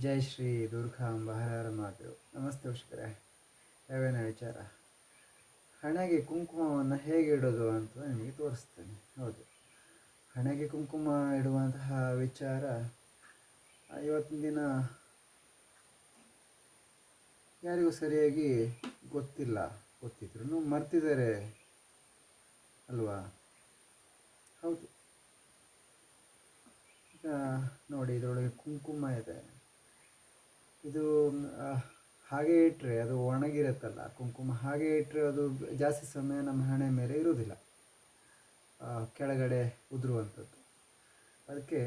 ಜೈ ಶ್ರೀ ದುರ್ಗಾಂಬ ಹರ ಮಾತು ನಮಸ್ತೆ ವೀಕ್ಷಕರೇ ಯಾವೇನ ವಿಚಾರ ಹಣೆಗೆ ಕುಂಕುಮವನ್ನು ಹೇಗೆ ಇಡೋದು ಅಂತ ನಿಮಗೆ ತೋರಿಸ್ತೇನೆ. ಹೌದು. ಹಣೆಗೆ ಕುಂಕುಮ ಇಡುವಂತಹ ವಿಚಾರ ಇವತ್ತಿನ ದಿನ ಯಾರಿಗೂ ಸರಿಯಾಗಿ ಗೊತ್ತಿಲ್ಲ. ಗೊತ್ತಿದ್ರು ಮರ್ತಿದ್ದಾರೆ ಅಲ್ವಾ? ಹೌದು. ಈಗ ನೋಡಿ, ಇದರೊಳಗೆ ಕುಂಕುಮ ಇದೆ. ಇದು ಹಾಗೆ ಇಟ್ಟರೆ ಅದು ಒಣಗಿರುತ್ತಲ್ಲ, ಕುಂಕುಮ ಹಾಗೆ ಇಟ್ಟರೆ ಅದು ಜಾಸ್ತಿ ಸಮಯ ನಮ್ಮ ಹಣೆ ಮೇಲೆ ಇರುವುದಿಲ್ಲ. ಕೆಳಗಡೆ ಉದುರುವಂಥದ್ದು. ಅದಕ್ಕೆ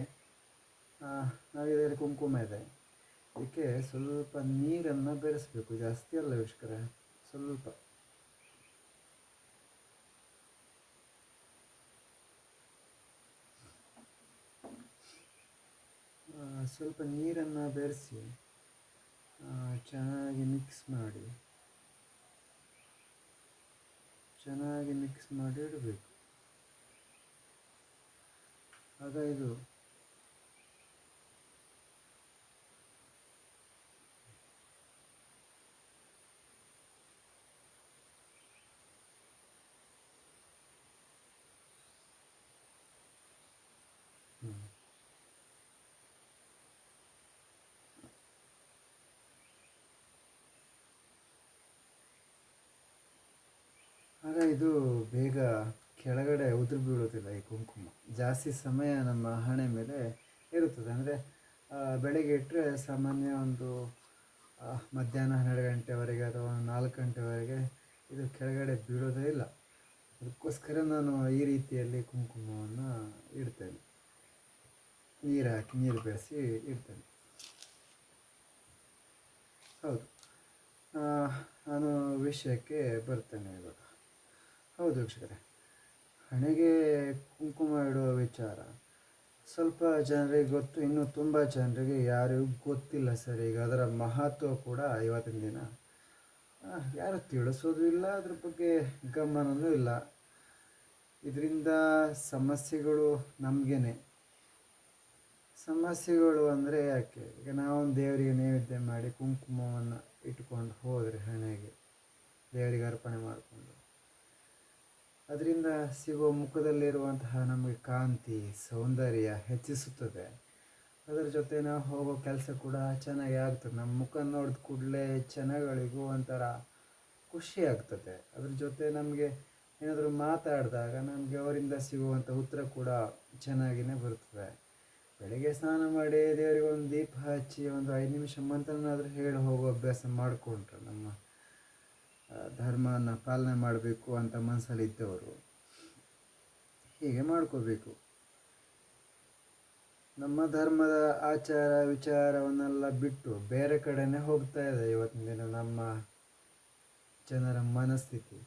ನಾವಿದರಲ್ಲಿ ಕುಂಕುಮ ಇದೆ. ಇದಕ್ಕೆ ಸ್ವಲ್ಪ ನೀರನ್ನು ಬೆರೆಸಬೇಕು, ಜಾಸ್ತಿ ಅಲ್ಲ ವಿಷ್ಕರ, ಸ್ವಲ್ಪ. ಸ್ವಲ್ಪ ನೀರನ್ನು ಬೆರೆಸಿ ಚೆನ್ನಾಗಿ ಮಿಕ್ಸ್ ಮಾಡಿ. ಚೆನ್ನಾಗಿ ಮಿಕ್ಸ್ ಮಾಡಿ ಇಡಬೇಕು. ಆಗ ಇದು ಇದು ಬೇಗ ಕೆಳಗಡೆ ಉದುರು ಬೀಳೋದಿಲ್ಲ ಈ ಕುಂಕುಮ. ಜಾಸ್ತಿ ಸಮಯ ನಮ್ಮ ಹಣೆ ಮೇಲೆ ಇರುತ್ತದೆ. ಅಂದರೆ ಬೆಳಗ್ಗೆ ಇಟ್ಟರೆ ಸಾಮಾನ್ಯ ಒಂದು ಮಧ್ಯಾಹ್ನ ಹನ್ನೆರಡು ಗಂಟೆವರೆಗೆ ಅಥವಾ ನಾಲ್ಕು ಗಂಟೆವರೆಗೆ ಇದು ಕೆಳಗಡೆ ಬೀಳೋದೇ ಇಲ್ಲ. ಅದಕ್ಕೋಸ್ಕರ ನಾನು ಈ ರೀತಿಯಲ್ಲಿ ಕುಂಕುಮವನ್ನು ಇಡ್ತೇನೆ. ನೀರು ಹಾಕಿ, ನೀರು ಬೆಳೆಸಿ ಇಡ್ತೇನೆ. ಹೌದು. ನಾನು ವಿಷಯಕ್ಕೆ ಬರ್ತೇನೆ ಇವಾಗ. ಹೌದು ವೀಕ್ಷಕರೇ. ಹಣೆಗೆ ಕುಂಕುಮ ಇಡುವ ವಿಚಾರ. ಸ್ವಲ್ಪ ಜನರಿಗೆ ಗೊತ್ತು, ಇನ್ನೂ ತುಂಬ ಜನರಿಗೆ ಯಾರಿಗೂ ಗೊತ್ತಿಲ್ಲ ಸರ್. ಈಗ ಅದರ ಮಹತ್ವ ಕೂಡ ಇವತ್ತಿನ ದಿನ. ಯಾರು ತಿಳಿಸೋದು ಇಲ್ಲ, ಅದ್ರ ಬಗ್ಗೆ ಗಮನವೂ ಇಲ್ಲ. ಇದರಿಂದ ಸಮಸ್ಯೆಗಳು ನಮಗೇನೆ. ಸಮಸ್ಯೆಗಳು ಅಂದರೆ ಯಾಕೆ? ಈಗ ನಾವೊಂದು ದೇವರಿಗೆ ನೈವೇದ್ಯ ಮಾಡಿ ಕುಂಕುಮವನ್ನು ಇಟ್ಕೊಂಡು ಹೋದರೆ ಹಣೆಗೆ ದೇವರಿಗೆ ಅರ್ಪಣೆ ಮಾಡಿಕೊಂಡು. ಅದರಿಂದ ಸಿಗುವ ಮುಖದಲ್ಲಿರುವಂತಹ ನಮಗೆ ಕಾಂತಿ, ಸೌಂದರ್ಯ ಹೆಚ್ಚಿಸುತ್ತದೆ. ಅದರ ಜೊತೆ ನಾವು ಹೋಗೋ ಕೆಲಸ ಕೂಡ ಚೆನ್ನಾಗಿ ಆಗ್ತದೆ. ನಮ್ಮ ಮುಖ ನೋಡಿದ ಕೂಡಲೇ ಜನಗಳಿಗೂ ಒಂಥರ ಖುಷಿ ಆಗ್ತದೆ. ಅದ್ರ ಜೊತೆ ನಮಗೆ ಏನಾದರೂ ಮಾತಾಡಿದಾಗ ನಮಗೆ ಅವರಿಂದ ಸಿಗುವಂಥ ಉತ್ತರ ಕೂಡ ಚೆನ್ನಾಗಿಯೇ ಬರ್ತದೆ. ಬೆಳಗ್ಗೆ ಸ್ನಾನ ಮಾಡಿ ದೇವರಿಗೆ ಒಂದು ದೀಪ ಹಚ್ಚಿ ಒಂದು ಐದು ನಿಮಿಷ ಮಂತ್ರನಾದರೂ ಹೇಳಿ ಹೋಗೋ ಅಭ್ಯಾಸ ಮಾಡಿಕೊಂಡ್ರೆ ನಮ್ಮ ಧರ್ಮನ ಪಾಲನೆ ಮಾಡಬೇಕು ಅಂತ ಮನಸ್ಸಲ್ಲಿ ಇದ್ದವರು ಹೀಗೆ ಮಾಡ್ಕೋಬೇಕು. ನಮ್ಮ ಧರ್ಮದ ಆಚಾರ ವಿಚಾರವನ್ನೆಲ್ಲ ಬಿಟ್ಟು ಬೇರೆ ಕಡೆನೇ ಹೋಗ್ತಾ ಇದೆ ಇವತ್ತಿನ ದಿನ ನಮ್ಮ ಜನರ ಮನಸ್ಥಿತಿ.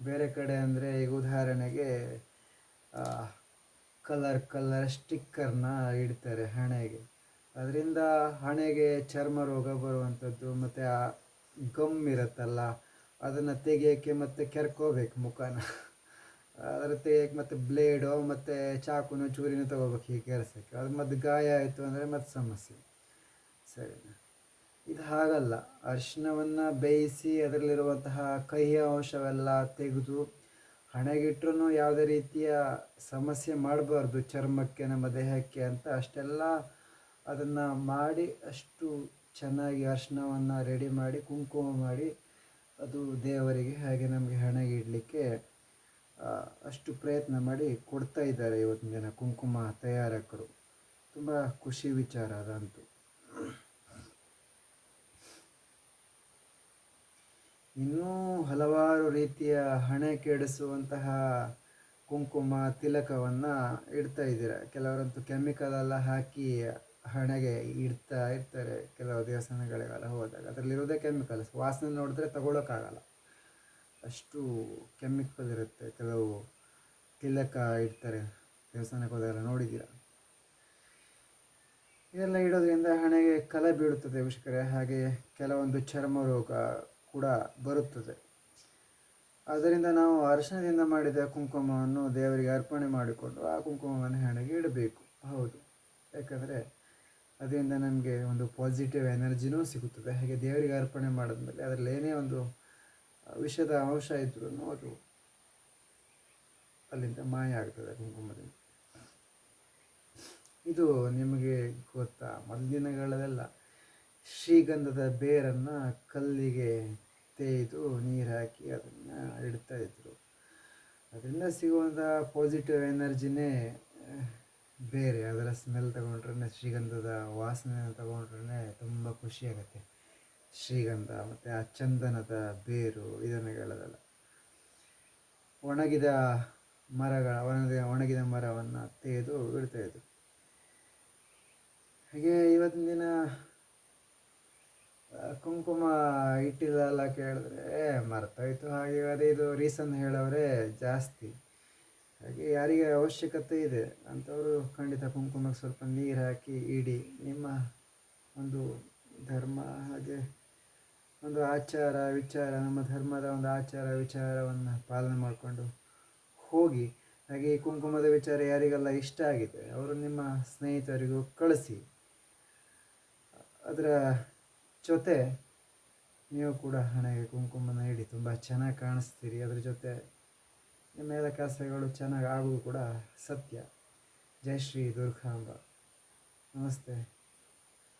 ಬೇರೆ ಕಡೆ ಅಂದರೆ ಈಗ ಉದಾಹರಣೆಗೆ ಕಲರ್ ಕಲರ್ ಸ್ಟಿಕ್ಕರ್ನ ಇಡ್ತಾರೆ ಹಣೆಗೆ. ಅದರಿಂದ ಹಣೆಗೆ ಚರ್ಮ ರೋಗ ಬರುವಂಥದ್ದು ಮತ್ತು ಆ ಗಮ್ ಇರುತ್ತಲ್ಲ ಅದನ್ನು ತೆಗಿಯೋಕ್ಕೆ ಮತ್ತೆ ಕೆರ್ಕೋಬೇಕು ಮುಖನ. ಅದರ ತೆಗಿಯೋಕ್ಕೆ ಮತ್ತೆ ಬ್ಲೇಡು ಮತ್ತು ಚಾಕುನು, ಚೂರಿನೂ ತಗೋಬೇಕು ಈ ಕೆಲಸಕ್ಕೆ ಅದು ಮತ್ತೆ ಗಾಯ ಆಯಿತು ಅಂದರೆ ಮತ್ತೆ ಸಮಸ್ಯೆ. ಸರಿನಾ? ಇದು ಹಾಗಲ್ಲ. ಅರಿಶಿನವನ್ನು ಬೇಯಿಸಿ ಅದರಲ್ಲಿರುವಂತಹ ಕಹಿಯ ಅಂಶವೆಲ್ಲ ತೆಗೆದು ಹಣೆಗಿಟ್ರೂ ಯಾವುದೇ ರೀತಿಯ ಸಮಸ್ಯೆ ಮಾಡಬಾರ್ದು ಚರ್ಮಕ್ಕೆ ನಮ್ಮ ದೇಹಕ್ಕೆ ಅಂತ ಅಷ್ಟೆಲ್ಲ ಅದನ್ನು ಮಾಡಿ ಅಷ್ಟು ಚೆನ್ನಾಗಿ ಅರಿಶಿನವನ್ನು ರೆಡಿ ಮಾಡಿ, ಕುಂಕುಮ ಮಾಡಿ ಅದು ದೇವರಿಗೆ ಹಾಗೆ ನಮಗೆ ಹಣ ಇಡಲಿಕ್ಕೆ ಅಷ್ಟು ಪ್ರಯತ್ನ ಮಾಡಿ ಕೊಡ್ತಾ ಇದ್ದಾರೆ ಇವತ್ತಿನ ದಿನ ಕುಂಕುಮ ತಯಾರಕರು. ತುಂಬ ಖುಷಿ ವಿಚಾರ ಅದಂತೂ. ಇನ್ನೂ ಹಲವಾರು ರೀತಿಯ ಹಣೆ ಕೆಡಿಸುವಂತಹ ಕುಂಕುಮ ತಿಲಕವನ್ನು ಇಡ್ತಾ ಇದ್ದೀರ. ಕೆಲವರಂತೂ ಕೆಮಿಕಲ್ ಎಲ್ಲ ಹಾಕಿ ಹಣೆಗೆ ಇಡ್ತಾ ಇರ್ತಾರೆ ಕೆಲವು ದೇವಸ್ಥಾನಗಳಿಗೆಲ್ಲ ಹೋದಾಗ. ಅದರಲ್ಲಿರೋದೇ ಕೆಮಿಕಲ್ ವಾಸನೆ ನೋಡಿದ್ರೆ ತಗೊಳ್ಳೋಕ್ಕಾಗಲ್ಲ ಅಷ್ಟು ಕೆಮಿಕಲ್ ಇರುತ್ತೆ ಕೆಲವು ತಿಲಕ ಇಡ್ತಾರೆ. ದೇವಸ್ಥಾನಕ್ಕೆ ಹೋದಾಗೆಲ್ಲ ನೋಡಿದ್ದೀರ? ಇದೆಲ್ಲ ಇಡೋದ್ರಿಂದ ಹಣೆಗೆ ಕಲೆ ಬೀಳುತ್ತದೆ ವೀಕ್ಷಕರೇ ಹಾಗೆ ಕೆಲವೊಂದು ಚರ್ಮ ರೋಗ ಕೂಡ ಬರುತ್ತದೆ. ಅದರಿಂದ ನಾವು ಅರಶಿನದಿಂದ ಮಾಡಿದ ಕುಂಕುಮವನ್ನು ದೇವರಿಗೆ ಅರ್ಪಣೆ ಮಾಡಿಕೊಂಡು ಆ ಕುಂಕುಮವನ್ನು ಹಣೆಗೆ ಇಡಬೇಕು. ಹೌದು. ಯಾಕಂದರೆ ಅದರಿಂದ ನಮಗೆ ಒಂದು ಪಾಸಿಟಿವ್ ಎನರ್ಜಿನೂ ಸಿಗುತ್ತದೆ. ಹಾಗೆ ದೇವರಿಗೆ ಅರ್ಪಣೆ ಮಾಡಿದ್ಮೇಲೆ ಅದರಲ್ಲಿ ಏನೇ ಒಂದು ವಿಷದ ಅಂಶ ಇದ್ರೂ ಅದು ಅಲ್ಲಿಂದ ಮಾಯ ಆಗ್ತದೆ ಕುಂಕುಮದಿಂದ. ಇದು ನಿಮಗೆ ಗೊತ್ತಾ? ಮೊದಲಿನಗಳಲ್ಲೆಲ್ಲ ಶ್ರೀಗಂಧದ ಬೇರನ್ನು ಕಲ್ಲಿಗೆ ತೇಯ್ದು ನೀರು ಹಾಕಿ ಅದನ್ನು ಇಡ್ತಾ ಇದ್ರು. ಅದರಿಂದ ಸಿಗುವಂಥ ಪಾಸಿಟಿವ್ ಎನರ್ಜಿನೇ ಬೇರೆ ಅದರ ಸ್ಮೆಲ್ ತಗೊಂಡ್ರೆ ಶ್ರೀಗಂಧದ ವಾಸನೆ ತಗೊಂಡ್ರೆ ತುಂಬ ಖುಷಿಯಾಗತ್ತೆ ಶ್ರೀಗಂಧ ಮತ್ತು ಆ ಚಂದನದ ಬೇರು ಇದನ್ನು ಹೇಳೋದಲ್ಲ ಒಣಗಿದ ಮರಗಳ ಒಣಗಿದ ಒಣಗಿದ ಮರವನ್ನು ತೆಗೆದು ಇಡ್ತಾ ಇದ್ರು ಹಾಗೆ ಇವತ್ತಿನ ದಿನ ಕುಂಕುಮ ಇಟ್ಟಿಲ್ಲ ಕೇಳಿದ್ರೆ "ಏ, ಮರ್ತೋಯ್ತು. ಹಾಗೆ ಅದೇ ಇದು ರೀಸನ್ ಹೇಳೋರೆ ಜಾಸ್ತಿ. ಯಾರಿಗೆ ಅವಶ್ಯಕತೆ ಇದೆ ಅಂಥವರು ಖಂಡಿತ ಕುಂಕುಮಕ್ಕೆ ಸ್ವಲ್ಪ ನೀರು ಹಾಕಿ ಇಡಿ. ನಿಮ್ಮ ಒಂದು ಧರ್ಮ ಹಾಗೆ ಒಂದು ಆಚಾರ, ವಿಚಾರ, ನಮ್ಮ ಧರ್ಮದ ಒಂದು ಆಚಾರ, ವಿಚಾರವನ್ನು ಪಾಲನೆ ಮಾಡಿಕೊಂಡು ಹೋಗಿ. ಹಾಗೆ ಈ ಕುಂಕುಮದ ವಿಚಾರ ಯಾರಿಗೆಲ್ಲ ಇಷ್ಟ ಆಗಿದೆ, ಅವರು ನಿಮ್ಮ ಸ್ನೇಹಿತರಿಗೂ ಕಳಿಸಿ. ಅದರ ಜೊತೆ ನೀವು ಕೂಡ ಹಣೆಗೆ ಕುಂಕುಮನ ಇಡಿ. ತುಂಬ ಚೆನ್ನಾಗಿ ಕಾಣಿಸ್ತೀರಿ. ಅದ್ರ ಜೊತೆ ಎಲ್ಲ ಕೆಲಸಗಳು ಚೆನ್ನಾಗಿ ಆಗೋದು ಕೂಡ ಸತ್ಯ. ಜೈ ಶ್ರೀ ದುರ್ಗಾಂಬ. ನಮಸ್ತೆ.